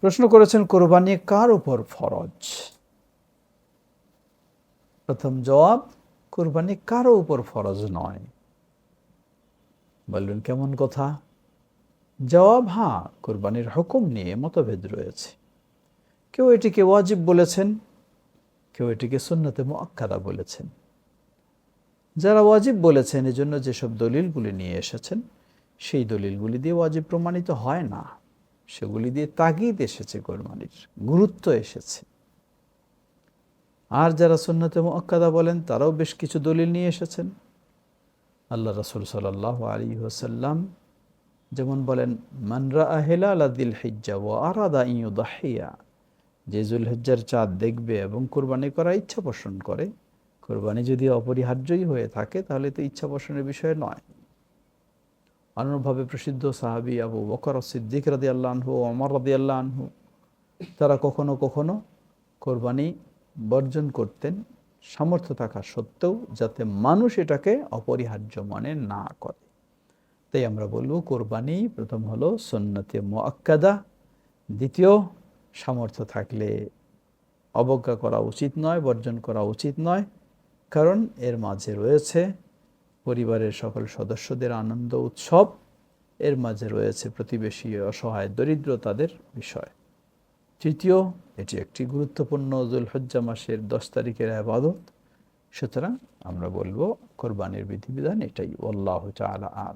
প্রশ্ন করেছেন, কোরবানি কার উপর ফরজ? প্রথম জবাব, কোরবানি কারও উপর ফরজ নয়। বললেন, কেমন কথা? জবাব হ্যাঁ কোরবানির হুকুম নিয়ে মতভেদ রয়েছে। কেউ এটিকে ওয়াজিব বলেছেন, কেউ এটিকে সুন্নতে মোয়াক্কাদা বলেছেন। যারা ওয়াজিব বলেছেন, এজন্য যেসব দলিলগুলি নিয়ে এসেছেন, সেই দলিলগুলি দিয়ে ওয়াজিব প্রমাণিত হয় না। সেগুলি দিয়ে তাগিদ এসেছে কোরবানির গুরুত্ব এসেছে। আর যারা সুন্নতে মোয়াক্কাদা বলেন, তারাও বেশ কিছু দলিল নিয়ে এসেছেন। আল্লাহ রসুল সাল্লাহ আলী ওসাল্লাম যেমন বলেন মানরা আহেলা হিজ্জা ও আরাদা ইউদাহিয়া যে জুল জুলহজ্জার চাঁদ দেখবে এবং কোরবানি করার ইচ্ছা পোষণ করে। কোরবানি যদি অপরিহার্যই হয়ে থাকে, তাহলে তো ইচ্ছা পোষণের বিষয় নয়। অন্যভাবে প্রসিদ্ধ সাহাবি আবু বকর সিদ্দিক রাদি আল্লাহু অমর রাদি আল্লাহু তারা কখনো কখনো কোরবানি বর্জন করতেন সামর্থ্য থাকা সত্ত্বেও যাতে মানুষ এটাকে অপরিহার্য মনে না করে। তাই আমরা বলব কোরবানি প্রথম হলো সন্ন্যতে মোয়াক্কাদা দ্বিতীয় সামর্থ্য থাকলে অবজ্ঞা করা উচিত নয়, বর্জন করা উচিত নয়, কারণ এর মাঝে রয়েছে পরিবারের সকল সদস্যদের আনন্দ উৎসব এর মাঝে রয়েছে প্রতিবেশী অসহায় দরিদ্র তাদের বিষয়। তৃতীয়, এটি একটি গুরুত্বপূর্ণ জুলহজ্জা মাসের দশ তারিখের আবাদত। সুতরাং আমরা বলব, কোরবানির বিধিবিধান এটাই। আল্লাহ তালা আলা